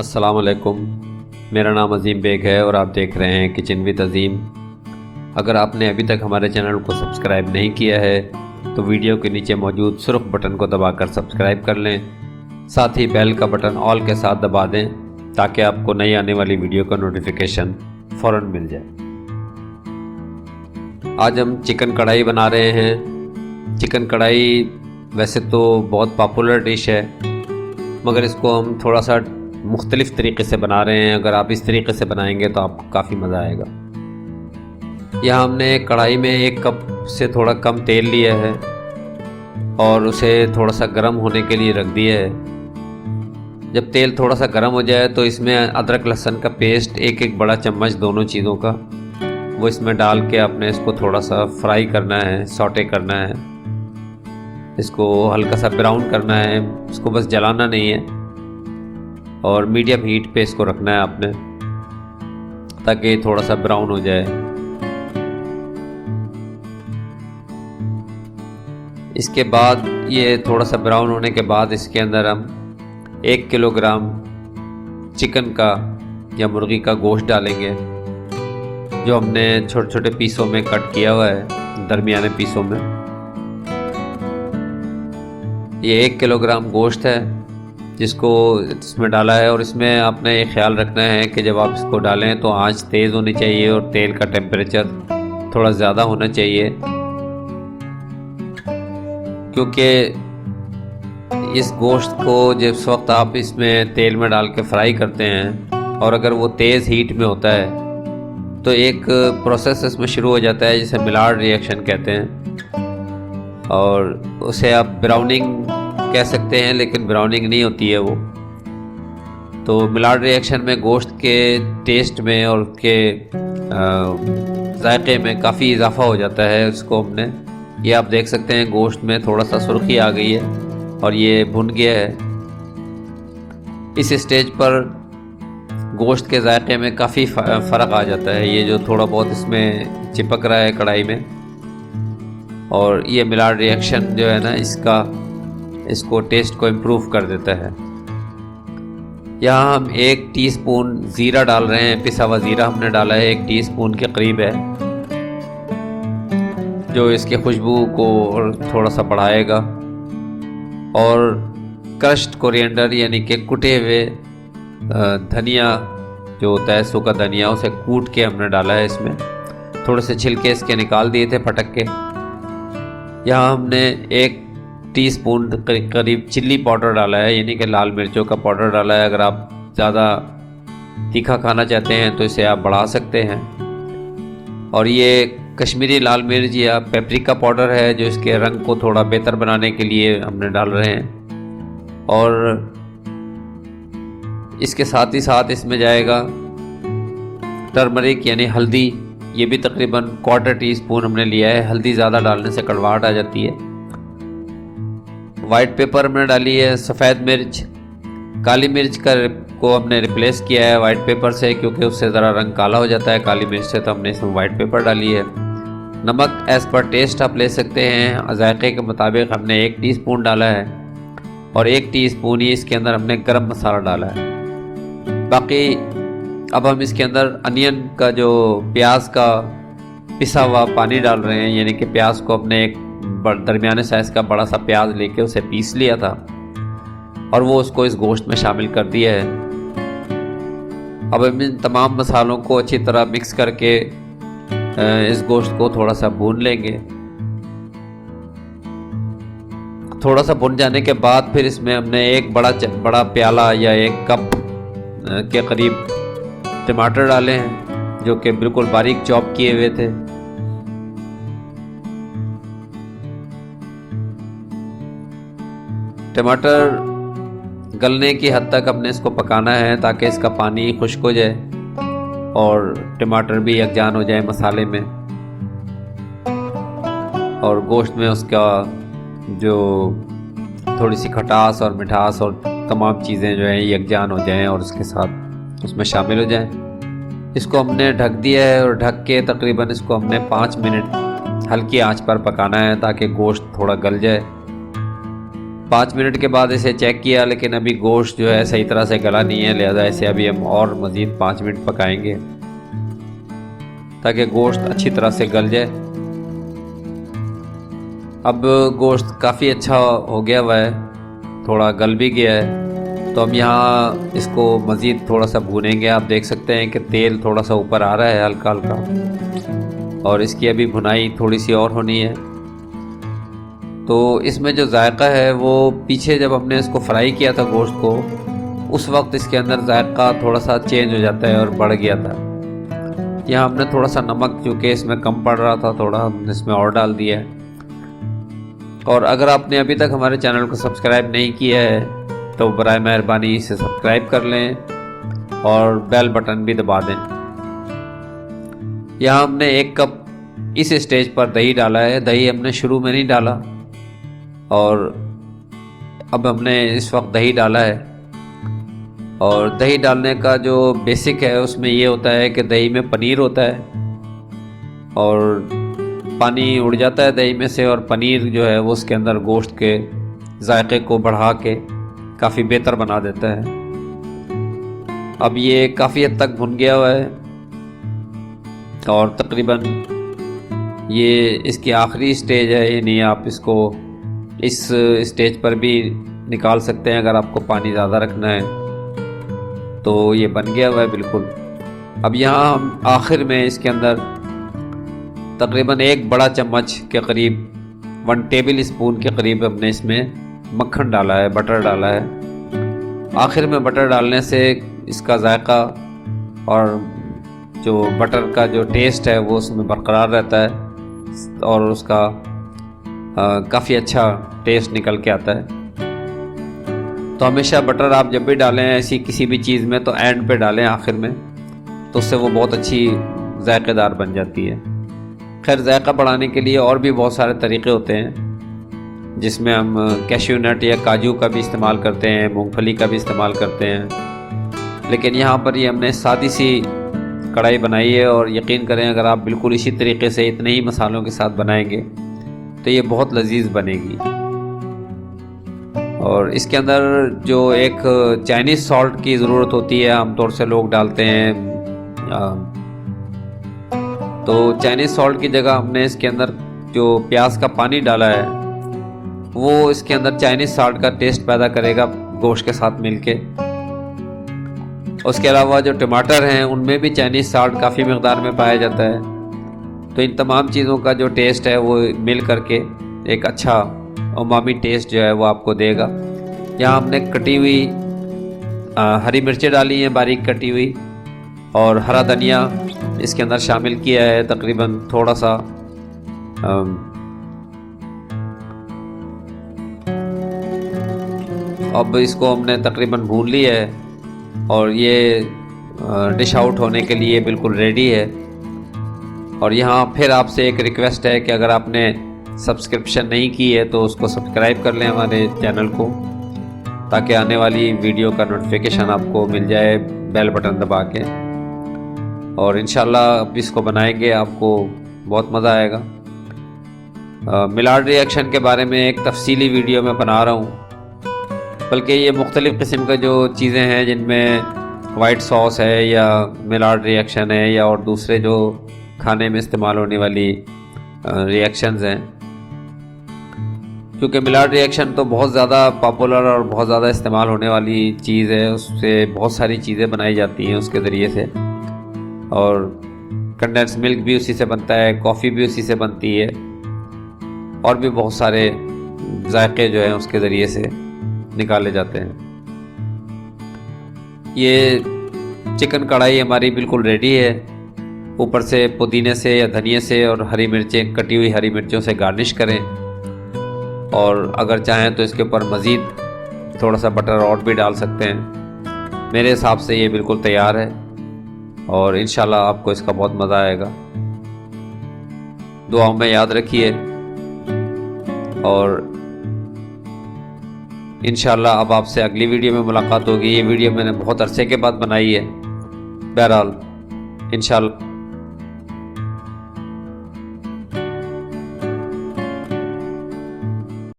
السلام علیکم۔ میرا نام عظیم بیگ ہے اور آپ دیکھ رہے ہیں کچن وتھ عظیم۔ اگر آپ نے ابھی تک ہمارے چینل کو سبسکرائب نہیں کیا ہے، تو ویڈیو کے نیچے موجود سرخ بٹن کو دبا کر سبسکرائب کر لیں۔ ساتھ ہی بیل کا بٹن آل کے ساتھ دبا دیں تاکہ آپ کو نئی آنے والی ویڈیو کا نوٹیفیکیشن فوراً مل جائے۔ آج ہم چکن کڑھائی بنا رہے ہیں۔ چکن کڑھائی ویسے تو بہت پاپولر ڈش ہے، مگر اس کو ہم تھوڑا سا مختلف طریقے سے بنا رہے ہیں۔ اگر آپ اس طریقے سے بنائیں گے تو آپ کو کافی مزہ آئے گا۔ یہاں ہم نے کڑھائی میں ایک کپ سے تھوڑا کم تیل لیا ہے اور اسے تھوڑا سا گرم ہونے کے لیے رکھ دیا ہے۔ جب تیل تھوڑا سا گرم ہو جائے تو اس میں ادرک، لہسن کا پیسٹ، ایک ایک بڑا چمچ دونوں چیزوں کا، وہ اس میں ڈال کے آپ نے اس کو تھوڑا سا فرائی کرنا ہے، سوٹے کرنا ہے۔ اس کو ہلکا سا براؤن کرنا ہے۔ اس کو بس جلانا نہیں ہے۔ اور میڈیم ہیٹ پہ اس کو رکھنا ہے آپ نے تاکہ تھوڑا سا براؤن ہو جائے۔ اس کے بعد یہ تھوڑا سا براؤن ہونے کے بعد اس کے اندر ہم ایک کلو گرام چکن کا یا مرغی کا گوشت ڈالیں گے، جو ہم نے چھوٹے چھوٹے پیسوں میں کٹ کیا ہوا ہے، درمیانے پیسوں میں۔ یہ ایک کلو گرام گوشت ہے۔ جس کو اس میں ڈالا ہے اور اس میں آپ نے یہ خیال رکھنا ہے کہ جب آپ اس کو ڈالیں تو آنچ تیز ہونی چاہیے اور تیل کا ٹیمپریچر تھوڑا زیادہ ہونا چاہیے۔ کیونکہ اس گوشت کو جس وقت آپ اس میں تیل میں ڈال کے فرائی کرتے ہیں اور اگر وہ تیز ہیٹ میں ہوتا ہے تو ایک پروسیس اس میں شروع ہو جاتا ہے جسے ملاڈ ریئیکشن کہتے ہیں اور اسے آپ براؤننگ کہہ سکتے ہیں، لیکن براؤننگ نہیں ہوتی ہے وہ۔ تو ملاڈ ریئیکشن میں گوشت کے ٹیسٹ میں اور اس کے ذائقے میں کافی اضافہ ہو جاتا ہے اس کو ہم نے۔ یہ آپ دیکھ سکتے ہیں، گوشت میں تھوڑا سا سرخی آ گئی ہے اور یہ بھن گیا ہے۔ اس اسٹیج پر گوشت کے ذائقے میں کافی فرق آ جاتا ہے۔ یہ جو تھوڑا بہت اس میں چپک رہا ہے کڑھائی میں۔ اور یہ ملاڈ ریئیکشن جو ہے نا، اس کا اس کو ٹیسٹ کو امپروو کر دیتا ہے۔ یہاں ہم ایک ٹی سپون زیرہ ڈال رہے ہیں، پسا ہوا زیرہ ہم نے ڈالا ہے، ایک ٹی سپون کے قریب ہے۔ جو اس کے خوشبو کو تھوڑا سا بڑھائے گا۔ اور کرشٹ کورینڈر یعنی کہ کٹے ہوئے دھنیا جو ہوتا ہے، سوکھا دھنیا، اسے کوٹ کے ہم نے ڈالا ہے اس میں۔ تھوڑے سے چھلکے اس کے نکال دیے تھے پھٹک کے۔ یہاں ہم نے ایک ٹی اسپون قریب چلی پاؤڈر ڈالا ہے یعنی کہ لال مرچوں کا پاؤڈر ڈالا ہے۔ اگر آپ زیادہ تیکھا کھانا چاہتے ہیں تو اسے آپ بڑھا سکتے ہیں۔ اور یہ کشمیری لال مرچ یا پیپریکا پاؤڈر ہے، جو اس کے رنگ کو تھوڑا بہتر بنانے کے لیے ہم نے ڈال رہے ہیں۔ اور اس کے ساتھ ہی ساتھ اس میں جائے گا ٹرمرک یعنی ہلدی۔ یہ بھی تقریباً کوارٹر ٹی اسپون ہم نے لیا ہے۔ ہلدی زیادہ ڈالنے سے کڑواہٹ آ جاتی ہے۔ وائٹ پیپر ہم نے ڈالی ہے، سفید مرچ، کالی مرچ کا کو ہم نے ریپلیس کیا ہے وائٹ پیپر سے، کیونکہ اس سے ذرا رنگ کالا ہو جاتا ہے۔ کالی مرچ سے تو ہم نے اس میں وائٹ پیپر ڈالی ہے۔ نمک ایز پر ٹیسٹ آپ لے سکتے ہیں۔ ذائقے کے مطابق ہم نے ایک ٹی اسپون ڈالا ہے۔ اور ایک ٹی اسپون ہی اس کے اندر ہم نے گرم مسالہ ڈالا ہے۔ باقی اب ہم اس کے اندر انین کا جو پیاز کا پسا ہوا پانی ڈال رہے ہیں یعنی کہ پیاز کو اپنے ایک درمیانے سائز کا بڑا سا پیاز لے کے اسے پیس لیا تھا اور وہ اس کو اس گوشت میں شامل کر دیا ہے۔ اب ہم ان تمام مسالوں کو اچھی طرح مکس کر کے اس گوشت کو تھوڑا سا بھون لیں گے۔ تھوڑا سا بھن جانے کے بعد پھر اس میں ہم نے ایک بڑا بڑا پیالہ یا ایک کپ کے قریب ٹماٹر ڈالے ہیں جو کہ بالکل باریک چاپ کیے ہوئے تھے۔ ٹماٹر گلنے کی حد تک ہم نے اس کو پکانا ہے تاکہ اس کا پانی خشک ہو جائے اور ٹماٹر بھی یکجان ہو جائے مسالے میں اور گوشت میں اس کا جو تھوڑی سی کھٹاس اور مٹھاس اور تمام چیزیں جو ہیں یکجان ہو جائیں اور اس کے ساتھ اس میں شامل ہو جائیں۔ اس کو ہم نے ڈھک دیا ہے اور ڈھک کے تقریباً اس کو ہم نے پانچ منٹ ہلکی آنچ پر پکانا ہے تاکہ گوشت تھوڑا گل جائے۔ پانچ منٹ کے بعد اسے چیک کیا، لیکن ابھی گوشت جو ہے صحیح طرح سے گلا نہیں ہے، لہذا اسے ابھی ہم اور مزید پانچ منٹ پکائیں گے تاکہ گوشت اچھی طرح سے گل جائے۔ اب گوشت کافی اچھا ہو گیا ہوا ہے، تھوڑا گل بھی گیا ہے۔ تو ہم یہاں اس کو مزید تھوڑا سا بھونیں گے۔ آپ دیکھ سکتے ہیں کہ تیل تھوڑا سا اوپر آ رہا ہے، ہلکا ہلکا۔ اور اس کی ابھی بھنائی تھوڑی سی اور ہونی ہے۔ تو اس میں جو ذائقہ ہے وہ پیچھے جب ہم نے اس کو فرائی کیا تھا گوشت کو، اس وقت اس کے اندر ذائقہ تھوڑا سا چینج ہو جاتا ہے اور بڑھ گیا تھا۔ یہاں ہم نے تھوڑا سا نمک، چونکہ اس میں کم پڑ رہا تھا تھوڑا، ہم نے اس میں اور ڈال دیا ہے۔ اور اگر آپ نے ابھی تک ہمارے چینل کو سبسکرائب نہیں کیا ہے، تو برائے مہربانی اسے سبسکرائب کر لیں اور بیل بٹن بھی دبا دیں۔ یہاں ہم نے ایک کپ اس اسٹیج پر دہی ڈالا ہے۔ دہی ہم نے شروع میں نہیں ڈالا۔ اور اب ہم نے اس وقت دہی ڈالا ہے اور دہی ڈالنے کا جو بیسک ہے، اس میں یہ ہوتا ہے کہ دہی میں پنیر ہوتا ہے اور پانی اڑ جاتا ہے دہی میں سے اور پنیر جو ہے وہ اس کے اندر گوشت کے ذائقے کو بڑھا کے کافی بہتر بنا دیتا ہے۔ اب یہ کافی حد تک بھن گیا ہوا ہے اور تقریباً یہ اس کی آخری اسٹیج ہے یعنی آپ اس کو اس اسٹیج پر بھی نکال سکتے ہیں اگر آپ کو پانی زیادہ رکھنا ہے۔ تو یہ بن گیا ہوا ہے بالکل۔ اب یہاں ہم آخر میں اس کے اندر تقریباً ایک بڑا چمچ کے قریب ون ٹیبل اسپون کے قریب ہم نے اس میں مکھن ڈالا ہے بٹر ڈالا ہے۔ آخر میں بٹر ڈالنے سے اس کا ذائقہ اور جو بٹر کا جو ٹیسٹ ہے وہ اس میں برقرار رہتا ہے اور اس کا کافی اچھا ٹیسٹ نکل کے آتا ہے۔ تو ہمیشہ بٹر آپ جب بھی ڈالیں ایسی کسی بھی چیز میں تو اینڈ پہ ڈالیں آخر میں، تو اس سے وہ بہت اچھی ذائقے دار بن جاتی ہے۔ خیر، ذائقہ بڑھانے کے لیے اور بھی بہت سارے طریقے ہوتے ہیں، جس میں ہم کیشیو نٹ یا کاجو کا بھی استعمال کرتے ہیں مونگ پھلی کا بھی استعمال کرتے ہیں۔ لیکن یہاں پر یہ ہم نے سادی سی کڑھائی بنائی ہے اور یقین کریں اگر آپ بالکل اسی طریقے سے اتنے ہی مسالوں کے ساتھ بنائیں گے تو یہ بہت لذیذ بنے گی۔ اور اس کے اندر جو ایک چائنیز سالٹ کی ضرورت ہوتی ہے، عام طور سے لوگ ڈالتے ہیں۔ تو چائنیز سالٹ کی جگہ ہم نے اس کے اندر جو پیاز کا پانی ڈالا ہے، وہ اس کے اندر چائنیز سالٹ کا ٹیسٹ پیدا کرے گا گوشت کے ساتھ مل کے۔ اس کے علاوہ جو ٹماٹر ہیں، ان میں بھی چائنیز سالٹ کافی مقدار میں پایا جاتا ہے۔ تو ان تمام چیزوں کا جو ٹیسٹ ہے وہ مل کر کے ایک اچھا امامی ٹیسٹ جو ہے وہ آپ کو دے گا۔ یہاں ہم نے کٹی ہوئی ہری مرچیں ڈالی ہیں، باریک کٹی ہوئی، اور ہرا دھنیا اس کے اندر شامل کیا ہے تقریباً تھوڑا سا۔ اب اس کو ہم نے تقریباً بھون لی ہے، اور یہ ڈش آؤٹ ہونے کے لیے بالکل ریڈی ہے۔ اور یہاں پھر آپ سے ایک ریکویسٹ ہے کہ اگر آپ نے سبسکرپشن نہیں کی ہے تو اس کو سبسکرائب کر لیں ہمارے چینل کو، تاکہ آنے والی ویڈیو کا نوٹیفیکیشن آپ کو مل جائے بیل بٹن دبا کے۔ اور انشاءاللہ اب اس کو بنائیں گے، آپ کو بہت مزہ آئے گا۔ ملاڈ ریئیکشن کے بارے میں ایک تفصیلی ویڈیو میں بنا رہا ہوں۔ بلکہ یہ مختلف قسم کا جو چیزیں ہیں جن میں وائٹ سوس ہے یا ملاڈ ریئیکشن ہے یا اور دوسرے جو کھانے میں استعمال ہونے والی ریئیکشنز ہیں۔ کیونکہ ملاڈ ریئیکشن تو بہت زیادہ پاپولر اور بہت زیادہ استعمال ہونے والی چیز ہے، اس سے بہت ساری چیزیں بنائی جاتی ہیں اس کے ذریعے سے۔ اور کنڈینس ملک بھی اسی سے بنتا ہے کافی بھی اسی سے بنتی ہے۔ اور بھی بہت سارے ذائقے جو ہیں اس کے ذریعے سے نکالے جاتے ہیں۔ یہ چکن کڑھائی ہماری بالکل ریڈی ہے۔ اوپر سے پودینے سے یا دھنیے سے اور ہری مرچیں، کٹی ہوئی ہری مرچوں سے گارنش کریں۔ اور اگر چاہیں تو اس کے اوپر مزید تھوڑا سا بٹر اور بھی ڈال سکتے ہیں۔ میرے حساب سے یہ بالکل تیار ہے اور انشاءاللہ آپ کو اس کا بہت مزہ آئے گا۔ دعاؤں میں یاد رکھیے اور انشاءاللہ اب آپ سے اگلی ویڈیو میں ملاقات ہوگی۔ یہ ویڈیو میں نے بہت عرصے کے بعد بنائی ہے۔ بہرحال انشاءاللہ